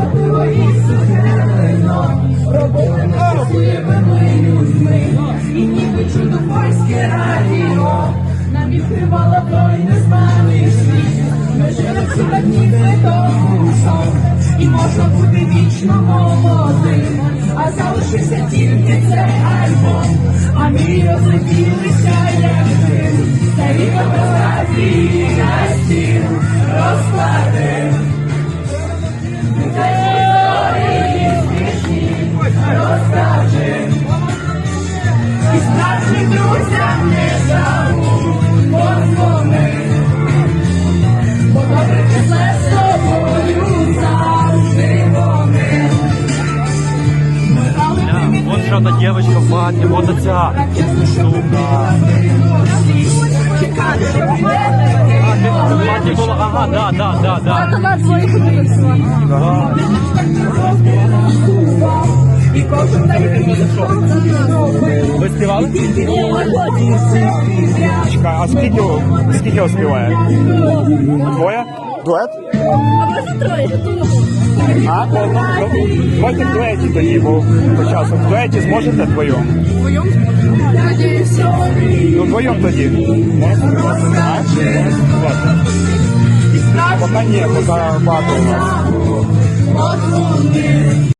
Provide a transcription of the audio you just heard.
Хватило Ісусе вино, людьми, і ніби чудо радіо, нам відкривало той незнаний світ, ми жили в сьогодні витокусом, і можна бути вічно молодим, а залишився тільки цей альбом, а ми розлетілися як тим, старі фотографії. тобі Вот же эта девочка в ванне, вот эта штука. чекати, щоб В ванне была, ага, да, да, да, да. Вона двоїх виросла. І кожен день Ви співали? Чекай, а скільки, скільки співає? Двоє? Дует? А може троє? А, по одному? Давайте в дуеті тоді, бо по часу. В дуеті зможете вдвоєм? Вдвоєм? Надіюсь. Ну, вдвоєм тоді. Можете? А? Ладно. Пока ні, пока багато у нас.